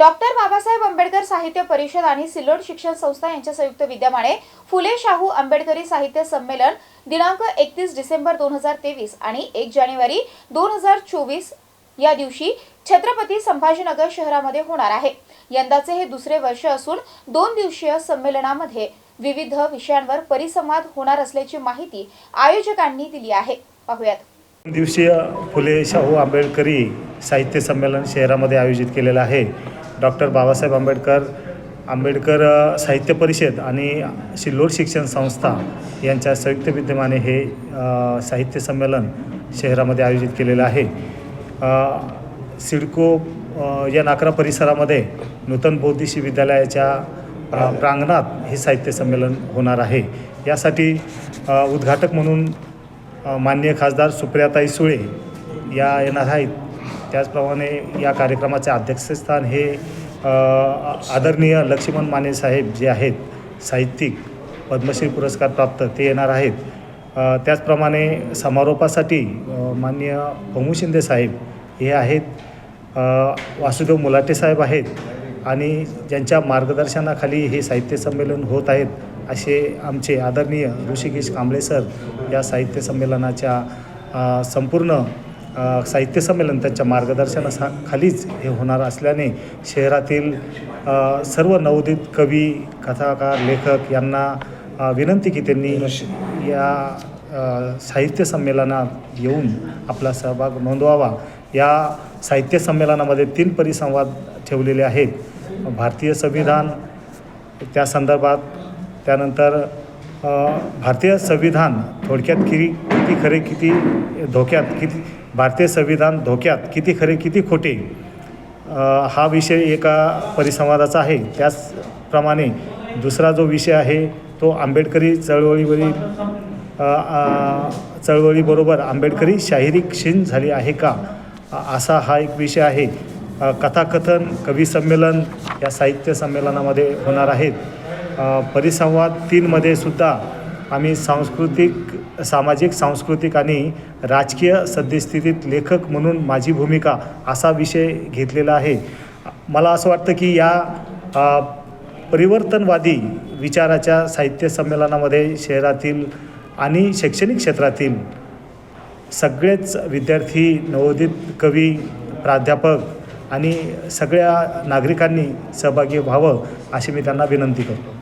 Doctor Babasaheb Ambedkar साहित्य परिषद आणि सिल्लोड शिक्षण संस्था यांच्या संयुक्त विद्यमाने फुले शाहू आंबेडकरी साहित्य संमेलन दिनांक एकतीस डिसेंबर दोन हजार तेवीस आणि एक जानेवारी दोन हजार चोवीस या दिवशी छत्रपती संभाजीनगर शहरामध्ये होणार आहे. यंदाचे हे दुसरे वर्ष असून दोन दिवसीय संमेलनामध्ये विविध विषयांवर परिसंवाद होणार असल्याची माहिती आयोजकांनी दिली आहे. पाहुयात. दिवसीय फुले शाहू आंबेडकरी साहित्य संमेलन शहरामध्ये आयोजित केलेलं आहे. डॉक्टर बाबासाहेब आंबेडकर आंबेडकर साहित्य परिषद आणि सिल्लोड शिक्षण संस्था यांच्या संयुक्त विद्यमाने हे साहित्य संमेलन शहरामध्ये आयोजित केलेलं आहे. सिडको या नाकरा परिसरामध्ये नूतन बौद्धिशी विद्यालयाच्या प्रांगणात हे साहित्य संमेलन होणार आहे. यासाठी उद्घाटक म्हणून माननीय खासदार सुप्रियाताई सुळे या येणार आहेत. त्याचप्रमाणे या कार्यक्रमाचे अध्यक्षस्थान हे आदरणीय लक्ष्मण माने साहेब जे आहेत साहित्यिक पद्मश्री पुरस्कार प्राप्त ते येणार आहेत. त्याचप्रमाणे समारोपासाठी माननीय पमू शिंदे साहेब हे आहेत. वासुदेव मुलाटे साहेब आहेत आणि ज्यांच्या मार्गदर्शनाखाली हे साहित्य संमेलन होत आहेत असे आमचे आदरणीय ऋषिकेश कांबळे सर या साहित्य संमेलनाच्या संपूर्ण साहित्य संमेलन त्यांच्या मार्गदर्शनासा खालीच हे होणार असल्याने शहरातील सर्व नवोदित कवी कथाकार लेखक यांना विनंती की त्यांनी या साहित्य संमेलनात येऊन आपला सहभाग नोंदवावा. या साहित्य संमेलनामध्ये तीन परिसंवाद ठेवलेले आहेत. भारतीय संविधान त्या संदर्भात त्यानंतर भारतीय संविधान थोडक्यात किती किती खरे किती धोक्यात किती भारतीय संविधान धोक्यात किती खरे किती खोटे हा विषय एका परिसंवादाचा आहे. त्याचप्रमाणे दुसरा जो विषय आहे तो आंबेडकरी चळवळीवरील चळवळीबरोबर आंबेडकरी शाहिरी क्षीण झाली आहे का? असा हा एक विषय आहे. कथाकथन कवी संमेलन या साहित्य संमेलनामध्ये होणार आहेत. परिसंवाद तीनमध्ये सुद्धा आम्ही सांस्कृतिक सामाजिक सांस्कृतिक आणि राजकीय सद्यस्थितीत लेखक म्हणून माझी भूमिका असा विषय घेतलेला आहे. मला असं वाटतं की या परिवर्तनवादी विचाराच्या साहित्य संमेलनामध्ये शहरातील आणि शैक्षणिक क्षेत्रातील सगळेच विद्यार्थी नवोदित कवी प्राध्यापक आणि सगळ्या नागरिकांनी सहभागी व्हावं अशी मी त्यांना विनंती करतो.